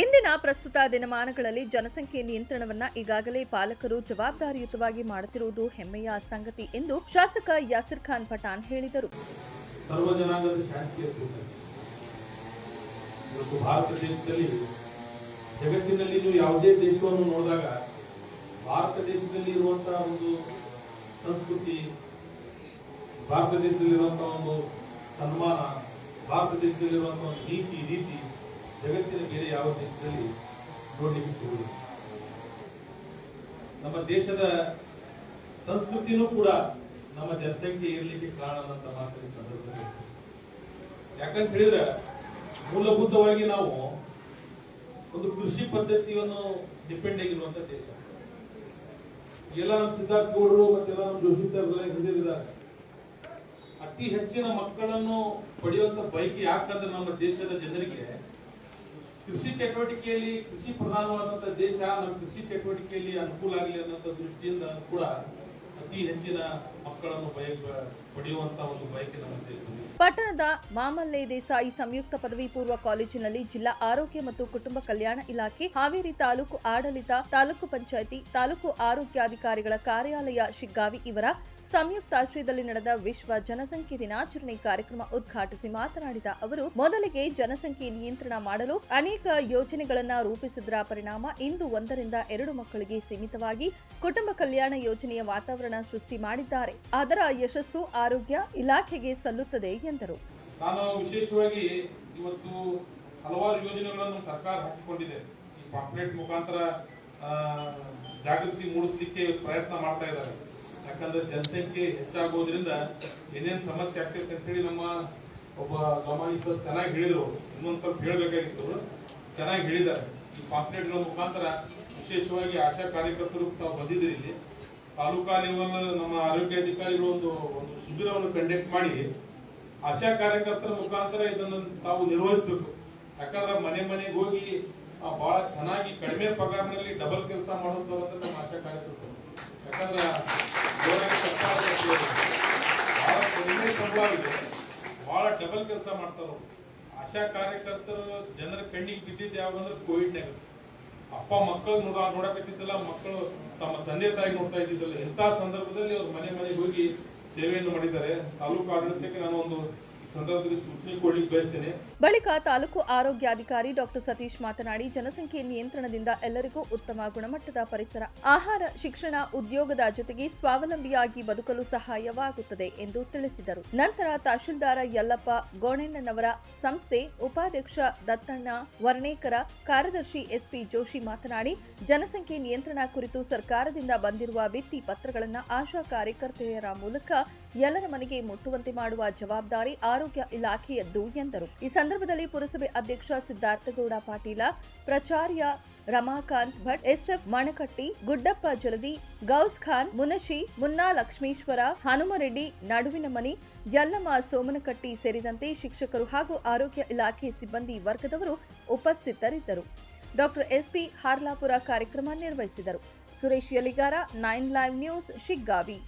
ಇಂದಿನ ಪ್ರಸ್ತುತ ದಿನಮಾನಗಳಲ್ಲಿ ಜನಸಂಖ್ಯೆ ನಿಯಂತ್ರಣವನ್ನ ಈಗಾಗಲೇ ಪಾಲಕರು ಜವಾಬ್ದಾರಿಯುತವಾಗಿ ಮಾಡುತ್ತಿರುವುದು ಹೆಮ್ಮೆಯ ಸಂಗತಿ ಎಂದು ಶಾಸಕ ಯಾಸಿರ್ ಖಾನ್ ಪಠಾಣ್ ಹೇಳಿದರು. ಭಾರತ ದೇಶದಲ್ಲಿ ಜಗತ್ತಿನಲ್ಲಿ ನೀವು ಯಾವುದೇ ದೇಶವನ್ನು ನೋಡಿದಾಗ ಭಾರತ ದೇಶದಲ್ಲಿ ಇರುವಂತಹ ಒಂದು ಸಂಸ್ಕೃತಿ, ಭಾರತ ದೇಶದಲ್ಲಿರುವಂತಹ ಒಂದು ಸನ್ಮಾನ, ಭಾರತ ದೇಶದಲ್ಲಿರುವಂತಹ ಒಂದು ನೀತಿ ರೀತಿ ಜಗತ್ತಿನ ಬೇರೆ ಯಾವ ದೇಶದಲ್ಲಿ ನೋಡಲಿಕ್ಕೆ ಸಿಗುವುದು ನಮ್ಮ ದೇಶದ ಸಂಸ್ಕೃತಿನೂ ಕೂಡ ನಮ್ಮ ಜನಸಂಖ್ಯೆ ಇರಲಿಕ್ಕೆ ಕಾರಣ ಅಂತ ಮಾತಿನ ಸಂದರ್ಭದಲ್ಲಿ ಯಾಕಂತ ಹೇಳಿದ್ರೆ, ಮೂಲಭೂತವಾಗಿ ನಾವು ಒಂದು ಕೃಷಿ ಪದ್ಧತಿಯನ್ನು ಡಿಪೆಂಡ್ ಆಗಿರುವಂತ ದೇಶ. ಎಲ್ಲ ನಮ್ಮ ಸಿದ್ಧಾರ್ಥ ಗೌಡರು ಮತ್ತೆಲ್ಲ ನಮ್ಮ ಜೋಶಿ ಸಾಹೇಬ್ರೆಲ್ಲ ಹಿಂದಿರಿದ್ದಾರೆ ಅತಿ ಹೆಚ್ಚಿನ ಮಕ್ಕಳನ್ನು ಪಡೆಯುವಂತ ಬೈಕ್ ಯಾಕಂದ್ರೆ ನಮ್ಮ ದೇಶದ ಜನರಿಗೆ ಕೃಷಿ ಚಟುವಟಿಕೆಯಲ್ಲಿ ಕೃಷಿ ಪ್ರಧಾನವಾದಂತಹ ದೇಶ ನಮ್ಮ ಕೃಷಿ ಚಟುವಟಿಕೆಯಲ್ಲಿ ಅನುಕೂಲ ಆಗಲಿ ಅನ್ನೋ ದೃಷ್ಟಿಯಿಂದ ಕೂಡ ಅತಿ ಹೆಚ್ಚಿನ ಮಕ್ಕಳನ್ನು ಬಯಕ, ಪಡೆಯುವಂತ ಒಂದು ಬಯಕೆ ನಮ್ಮ ದೇಶದಲ್ಲಿ. ಪಟ್ಟಣದ ಮಾಮಲ್ಲೆ ದೇಸಾಯಿ ಸಂಯುಕ್ತ ಪದವಿ ಪೂರ್ವ ಕಾಲೇಜಿನಲ್ಲಿ ಜಿಲ್ಲಾ ಆರೋಗ್ಯ ಮತ್ತು ಕುಟುಂಬ ಕಲ್ಯಾಣ ಇಲಾಖೆ, ಹಾವೇರಿ ತಾಲೂಕು ಆಡಳಿತ, ತಾಲೂಕು ಪಂಚಾಯಿತಿ, ತಾಲೂಕು ಆರೋಗ್ಯಾಧಿಕಾರಿಗಳ ಕಾರ್ಯಾಲಯ ಶಿಗ್ಗಾವಿ ಇವರ ಸಂಯುಕ್ತಾಶ್ರಯದಲ್ಲಿ ನಡೆದ ವಿಶ್ವ ಜನಸಂಖ್ಯೆ ದಿನಾಚರಣೆ ಕಾರ್ಯಕ್ರಮ ಉದ್ಘಾಟಿಸಿ ಮಾತನಾಡಿದ ಅವರು, ಮೊದಲಿಗೆ ಜನಸಂಖ್ಯೆ ನಿಯಂತ್ರಣ ಮಾಡಲು ಅನೇಕ ಯೋಜನೆಗಳನ್ನು ರೂಪಿಸಿದ್ರ ಪರಿಣಾಮ ಇಂದು ಒಂದರಿಂದ ಎರಡು ಮಕ್ಕಳಿಗೆ ಸೀಮಿತವಾಗಿ ಕುಟುಂಬ ಕಲ್ಯಾಣ ಯೋಜನೆಯ ವಾತಾವರಣ ಸೃಷ್ಟಿ ಮಾಡಿದ್ದಾರೆ. ಅದರ ಯಶಸ್ಸು ಆರೋಗ್ಯ ಇಲಾಖೆಗೆ ಸಲ್ಲುತ್ತದೆ ಎಂದರು. ನಾನು ವಿಶೇಷವಾಗಿ ಇವತ್ತು ಹಲವಾರು ಯೋಜನೆಗಳನ್ನು ಸರ್ಕಾರ ಹಾಕಿಕೊಂಡಿದೆ. ಈ ಪಾಂಪ್ಲೆಟ್ ಮುಖಾಂತರ ಜಾಗೃತಿ ಮೂಡಿಸಲಿಕ್ಕೆ ಪ್ರಯತ್ನ ಮಾಡ್ತಾ ಇದ್ದಾರೆ. ಯಾಕಂದ್ರೆ ಜನಸಂಖ್ಯೆ ಹೆಚ್ಚಾಗೋದ್ರಿಂದ ಏನೇನು ಸಮಸ್ಯೆ ಆಗ್ತೈತೆ ಅಂತ ಹೇಳಿ ನಮ್ಮ ಒಬ್ಬ ಗಮಾನಿ ಸರ್ ಚೆನ್ನಾಗಿ ಹೇಳಿದ್ರು ಇನ್ನೊಂದು ಸ್ವಲ್ಪ ಹೇಳಬೇಕಾಗಿತ್ತು ಚೆನ್ನಾಗಿ ಹೇಳಿದ್ದಾರೆ. ಈ ಪಾಂಪ್ಲೆಟ್ಗಳ ಮುಖಾಂತರ ವಿಶೇಷವಾಗಿ ಆಶಾ ಕಾರ್ಯಕರ್ತರು ತಾವು ಬಂದಿದ್ದೀರಿ ಇಲ್ಲಿ. ತಾಲೂಕಾ ಲೆವೆಲ್ ನಮ್ಮ ಆರೋಗ್ಯ ಅಧಿಕಾರಿಗಳು ಒಂದು ಒಂದು ಶಿಬಿರವನ್ನು ಕಂಡಕ್ಟ್ ಮಾಡಿ ಆಶಾ ಕಾರ್ಯಕರ್ತರ ಮುಖಾಂತರ ಇದನ್ನು ತಾವು ನಿರ್ವಹಿಸಬೇಕು. ಯಾಕಂದ್ರೆ ಮನೆ ಮನೆಗೆ ಹೋಗಿ ಬಹಳ ಚೆನ್ನಾಗಿ ಕಡಿಮೆ ಪಗಾರನಲ್ಲಿ ಡಬಲ್ ಕೆಲಸ ಮಾಡುವಂತವ್ರು ಅಂತ ನಮ್ಮ ಆಶಾ ಕಾರ್ಯಕರ್ತರು. ಯಾಕಂದ್ರೆ. ಬಹಳ ಕಡಿಮೆ ಸಂಬಳ ಇದೆ. ಬಹಳ ಡಬಲ್ ಕೆಲಸ ಮಾಡ್ತಾರೆ ಆಶಾ ಕಾರ್ಯಕರ್ತರು ಜನರ ಕಣ್ಣಿಗೆ ಬಿದ್ದಿದ್ದು ಯಾವಂದ್ರೆ ಕೋವಿಡ್ನಾಗ ಅಪ್ಪ ಮಕ್ಕಳು ನೋಡ, ನೋಡಕತ್ತಿದ್ದಲ್ಲ ಮಕ್ಕಳು ತಮ್ಮ ತಂದೆ ತಾಯಿ ನೋಡ್ತಾ ಇದ್ದಿದ್ದಲ್ಲ. ಇಂಥ ಸಂದರ್ಭದಲ್ಲಿ ಅವ್ರು ಮನೆ ಮನೆಗೆ ಹೋಗಿ ಸೇವೆಯನ್ನು ಮಾಡಿದ್ದಾರೆ. ತಾಲೂಕು ಆಡಳಿತಕ್ಕೆ ನಾನು ಒಂದು ಬಳಿಕ ತಾಲೂಕು ಆರೋಗ್ಯಾಧಿಕಾರಿ ಡಾಕ್ಟರ್ ಸತೀಶ್ ಮಾತನಾಡಿ, ಜನಸಂಖ್ಯೆ ನಿಯಂತ್ರಣದಿಂದ ಎಲ್ಲರಿಗೂ ಉತ್ತಮ ಗುಣಮಟ್ಟದ ಪರಿಸರ, ಆಹಾರ, ಶಿಕ್ಷಣ, ಉದ್ಯೋಗದ ಜೊತೆಗೆ ಸ್ವಾವಲಂಬಿಯಾಗಿ ಬದುಕಲು ಸಹಾಯವಾಗುತ್ತದೆ ಎಂದು ತಿಳಿಸಿದರು. ನಂತರ ತಹಶೀಲ್ದಾರ ಯಲ್ಲಪ್ಪ ಗೋಣೆಣ್ಣನವರ ಸಂಸ್ಥೆ ಉಪಾಧ್ಯಕ್ಷ ದತ್ತಣ್ಣ ವರ್ಣೇಕರ ಕಾರ್ಯದರ್ಶಿ ಎಸ್ಪಿ ಜೋಶಿ ಮಾತನಾಡಿ, ಜನಸಂಖ್ಯೆ ನಿಯಂತ್ರಣ ಕುರಿತು ಸರ್ಕಾರದಿಂದ ಬಂದಿರುವ ಭಿತ್ತಿ ಪತ್ರಗಳನ್ನು ಆಶಾ ಕಾರ್ಯಕರ್ತೆಯರ ಮೂಲಕ ಎಲ್ಲರ ಮನೆಗೆ ಮುಟ್ಟುವಂತೆ ಮಾಡುವ ಜವಾಬ್ದಾರಿ ಆರೋಗ್ಯ ಇಲಾಖೆಯದ್ದು ಎಂದರು. ಈ ಸಂದರ್ಭದಲ್ಲಿ ಪುರಸಭೆ ಅಧ್ಯಕ್ಷ ಸಿದ್ಧಾರ್ಥಗೌಡ ಪಾಟೀಲ, ಪ್ರಚಾರ್ಯ ರಮಾಕಾಂತ್ ಭಟ್, ಎಸ್ಎಫ್ ಮಣಕಟ್ಟಿ, ಗುಡ್ಡಪ್ಪ ಜಲದಿ, ಗೌಸ್ ಖಾನ್, ಮುನಶಿ, ಮುನ್ನಾ ಲಕ್ಷ್ಮೀಶ್ವರ, ಹನುಮರೆಡ್ಡಿ, ನಡುವಿನ ಮನಿ, ಯಲ್ಲಮ್ಮ ಸೋಮನಕಟ್ಟಿ ಸೇರಿದಂತೆ ಶಿಕ್ಷಕರು ಹಾಗೂ ಆರೋಗ್ಯ ಇಲಾಖೆ ಸಿಬ್ಬಂದಿ ವರ್ಗದವರು ಉಪಸ್ಥಿತರಿದ್ದರು. ಡಾಕ್ಟರ್ ಎಸ್ಪಿ ಹಾರ್ಲಾಪುರ ಕಾರ್ಯಕ್ರಮ ನಿರ್ವಹಿಸಿದರು. Suresh Yaligara, nine live news, Shiggavi.